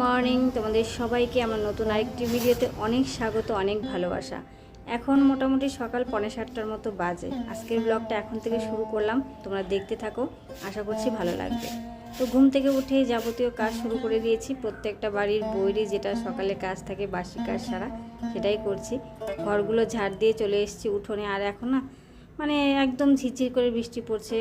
Morning, তোমাদের সবাইকে আমার নতুন আরেকটি ভিডিওতে অনেক স্বাগত, অনেক ভালোবাসা। এখন মোটামুটি সকাল পৌনে সাতটার মতো বাজে। আজকের ব্লগটা এখন থেকে শুরু করলাম, তোমরা দেখতে থাকো, আশা করছি ভালো লাগবে। তো ঘুম থেকে উঠে যাবতীয় কাজ শুরু করে দিয়েছি, প্রত্যেকটা বাড়ির বইরই যেটা সকালে কাজ থাকে, বাসি কাজ সারা, সেটাই করছি। ঘরগুলো ঝাড় দিয়ে চলে এসেছি উঠোনে, আর এখন না মানে একদম ঝিরঝির করে বৃষ্টি পড়ছে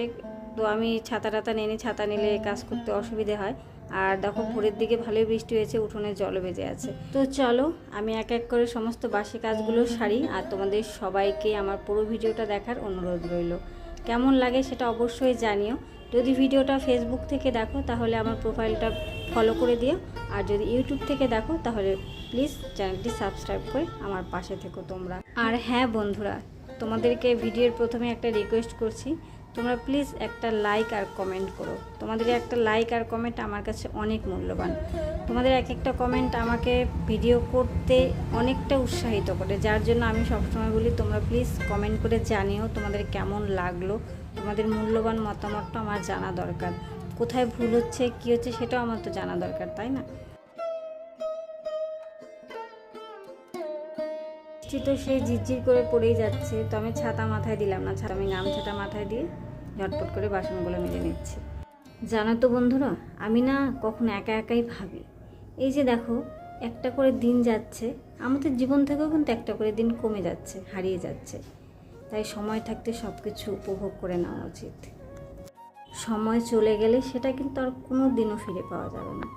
তো আমি ছাতা টাতা নিয়ে ছাতা নিলে কাজ করতে অসুবিধে হয়। আর দেখো ভোরের দিকে ভালোই বৃষ্টি হয়েছে উঠোনে জল বেজে আছে। তো চলো আমি এক এক করে সমস্ত বাসি কাজগুলো সারি আর তোমাদের সবাইকে আমার পুরো ভিডিওটা দেখার অনুরোধ রইল। কেমন লাগে সেটা অবশ্যই জানিও। যদি ভিডিওটা ফেসবুক থেকে দেখো তাহলে আমার প্রোফাইলটা ফলো করে দিও। আর যদি ইউটিউব থেকে দেখো তাহলে প্লিজ চ্যানেলটি সাবস্ক্রাইব করে আমার পাশে থেকো তোমরা। আর হ্যাঁ বন্ধুরা তোমাদেরকে ভিডিওর প্রথমে একটা রিকোয়েস্ট করছি। তোমরা প্লিজ একটা লাইক আর কমেন্ট করো। তোমাদের একটা লাইক আর কমেন্ট আমার কাছে অনেক মূল্যবান। তোমাদের এক একটা কমেন্ট আমাকে ভিডিও করতে অনেকটা উৎসাহিত করে, যার জন্য আমি সবসময় বলি, তোমরা প্লিজ কমেন্ট করে জানিও তোমাদের কেমন লাগল, তোমাদের মূল্যবান মতামতটা আমার জানা দরকার। কোথায় ভুল হচ্ছে, কী হচ্ছে, সেটাও আমার তো জানা দরকার, তাই না? বৃষ্টি তো সেই ঝিরঝির করে পড়েই যাচ্ছে। তো আমি ছাতা মাথায় দিলাম না, ছাতা আমি গামছাটা মাথায় দিয়ে ঝটপট করে বাসনগুলো মেজে নিচ্ছি। জানো তো বন্ধুরা, আমি না কখনো একা একাই ভাবি। এই যে দেখো, একটা করে দিন যাচ্ছে, আমাদের জীবন থেকেও কিন্তু একটা করে দিন কমে যাচ্ছে, হারিয়ে যাচ্ছে। তাই সময় থাকতে সব কিছু উপভোগ করে নেওয়া উচিত। সময় চলে গেলে সেটা কিন্তু আর কোনো দিনও ফিরে পাওয়া যাবে না।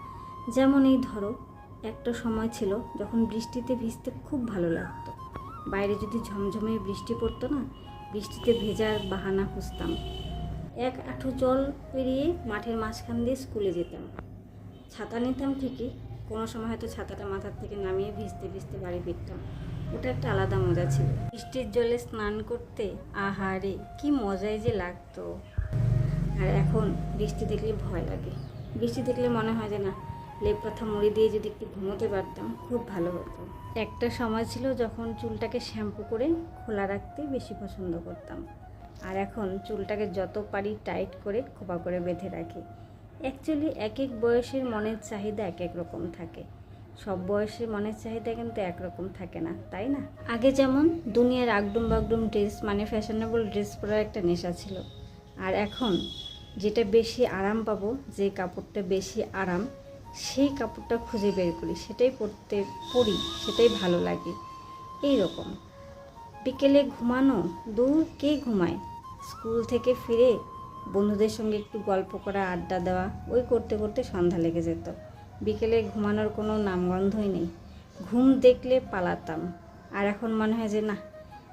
যেমন এই ধরো, একটা সময় ছিল যখন বৃষ্টিতে ভিজতে খুব ভালো লাগতো। বাইরে যদি ঝমঝমে বৃষ্টি পড়তো না, বৃষ্টিতে ভেজার বাহানা খুঁজতাম। এক আঁঠু জল পেরিয়ে মাঠের মাঝখান দিয়ে স্কুলে যেতাম। ছাতা নিতাম ঠিকই, কোনো সময় হয়তো ছাতাটা মাথার থেকে নামিয়ে ভিজতে ভিজতে বাড়ি ফিরতাম। ওটা একটা আলাদা মজা ছিল। বৃষ্টির জলে স্নান করতে, আহারে, কি মজাই যে লাগতো। আর এখন বৃষ্টি দেখলে ভয় লাগে। বৃষ্টি দেখলে মনে হয় যে না লেপ পাথা মুড়ি দিয়ে যদি একটু ঘুমোতে পারতাম, খুব ভালো হতো। একটা সময় ছিল যখন চুলটাকে শ্যাম্পু করে খোলা রাখতে বেশি পছন্দ করতাম। আর এখন চুলটাকে যত পারি টাইট করে খোপা করে বেঁধে রাখি। অ্যাকচুয়ালি এক এক বয়সের মনের চাহিদা এক এক রকম থাকে। সব বয়সের মনের চাহিদা কিন্তু একরকম থাকে না, তাই না? আগে যেমন দুনিয়ার আগডুম বাগডুম ড্রেস মানে ফ্যাশনেবল ড্রেস পরার একটা নেশা ছিল। আর এখন যেটা বেশি আরাম পাবো, যে কাপড়টা বেশি আরাম সেই কাপড়টা খুঁজে বের করি, সেটাই পরতে পরি, সেটাই ভালো লাগে। এই রকম। বিকেলে ঘুমানো, দূর কে ঘুমায়? স্কুল থেকে ফিরে বন্ধুদের সঙ্গে একটু গল্প করা, আড্ডা দেওয়া, ওই করতে করতে সন্ধ্যা লেগে যেত। বিকেলে ঘুমানোর কোনো নামগন্ধই নেই। ঘুম দেখলে পালাতাম। আর এখন মনে হয় যে, না,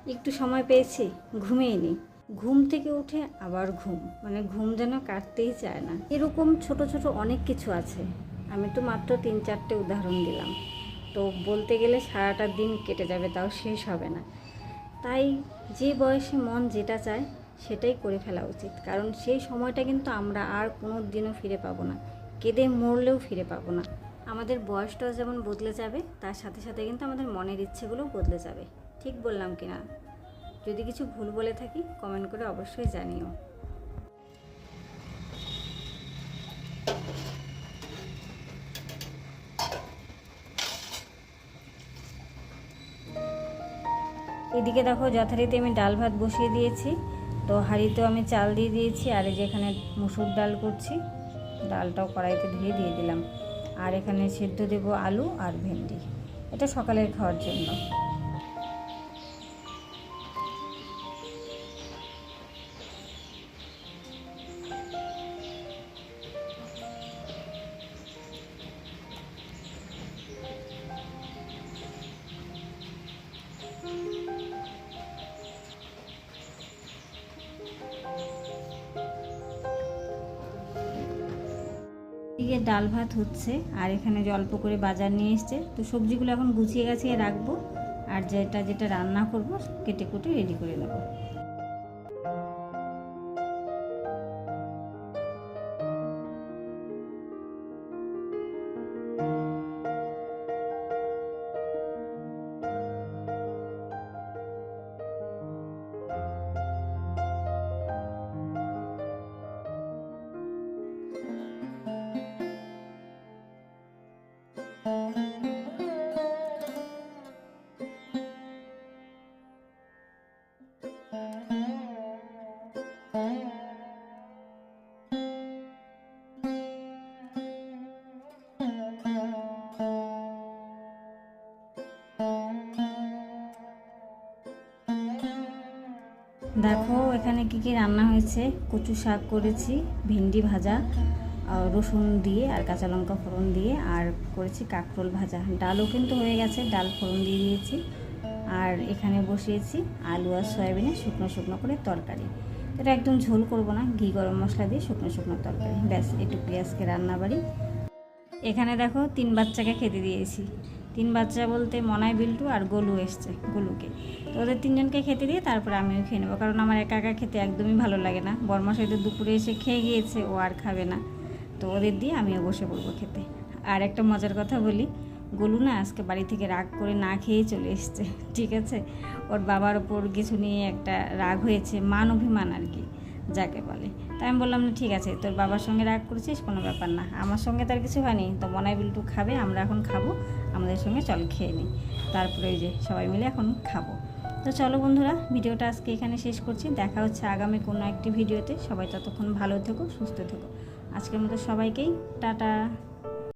একটু সময় পেয়েছি, ঘুমিয়ে নিই ঘুম থেকে উঠে আবার ঘুম। মানে ঘুম যেন কাটতেই চায় না। এরকম ছোট ছোট অনেক কিছু আছে। আমি তো মাত্র তিন চারটে উদাহরণ দিলাম। তো বলতে গেলে সারাটা দিন কেটে যাবে, তাও শেষ হবে না। তাই যে বয়সে মন যেটা চায়, সেটাই করে ফেলা উচিত। কারণ সেই সময়টা কিন্তু আমরা আর কোনো দিনও ফিরে পাবো না। কেঁদে মরলেও ফিরে পাবো না। আমাদের বয়সটাও যেমন বদলে যাবে, তার সাথে সাথে কিন্তু আমাদের মনের ইচ্ছেগুলোও বদলে যাবে। ঠিক বললাম কি না যদি কিছু ভুল বলে থাকি কমেন্ট করে অবশ্যই জানিও। এদিকে দেখো যথারীতি আমি ডাল ভাত বসিয়ে দিয়েছি। তো হাঁড়িতেও আমি চাল দিয়ে দিয়েছি, আর এই যে এখানে মুসুর ডাল করছি, ডালটাও কড়াইতে ধুয়ে দিয়ে দিলাম। আর এখানে সেদ্ধ দেবো আলু আর ভেন্ডি। এটা সকালের খাওয়ার জন্য। এদিকে ডাল ভাত হচ্ছে, আর এখানে জল্প করে বাজার নিয়ে এসছে, তো সবজিগুলো এখন গুছিয়ে গাছিয়ে রাখব, আর যেটা যেটা রান্না করব, কেটে কুটে রেডি করে নেব। দেখো এখানে কি কি রান্না হয়েছে। কচু শাক করেছি, ভেন্ডি ভাজা রসুন দিয়ে আর কাঁচা লঙ্কা ফোড়ন দিয়ে আর করেছি কাঁকরোল ভাজা। ডালও কিন্তু হয়ে গেছে, ডাল ফোড়ন দিয়ে দিয়েছি। আর এখানে বসিয়েছি আলু আর সয়াবিনের শুকনো শুকনো করে তরকারি। এটা একদম ঝোল করব না, ঘি গরম মশলা দিয়ে শুকনো শুকনো তরকারি। ব্যাস, এটুকুই আজকে রান্না বাড়ি এখানে দেখো তিন বাচ্চাকে খেতে দিয়েছি। তিন বাচ্চা বলতে মনায় বিল্টু আর গোলু এসছে, গোলুকে। তো ওদের তিনজনকে খেতে দিয়ে তারপরে আমিও খেয়ে নেব। কারণ আমার একা একা খেতে একদমই ভালো লাগে না। বর্মাশাইতে দুপুরে এসে খেয়ে গিয়েছে, ও আর খাবে না। তো ওদের দিয়ে আমিও বসে পড়ব খেতে। আর একটা মজার কথা বলি, গোলু না আজকে বাড়ি থেকে রাগ করে না খেয়েই চলে এসছে, ঠিক আছে? ওর বাবার ওপর কিছু নিয়ে একটা রাগ হয়েছে, মান অভিমান আর কি। যাকে বলে। তাই আমি বললাম, না, ঠিক আছে, তোর বাবার সঙ্গে রাগ করেছিস, কোনো ব্যাপার না। আমার সঙ্গে তার কিছু হয়নি। তো মনাই বিল্টু খাবে, আমরা এখন খাব। আমাদের সঙ্গে চল, খেয়ে নিই তারপরে ওই যে সবাই মিলে এখন খাব। তো চলো বন্ধুরা, ভিডিওটা আজকে এখানে শেষ করছি। দেখা হচ্ছে আগামী কোনো একটি ভিডিওতে। সবাই ততক্ষণ ভালো থেকো, সুস্থ থেকো। আজকের মতো সবাইকেই টাটা।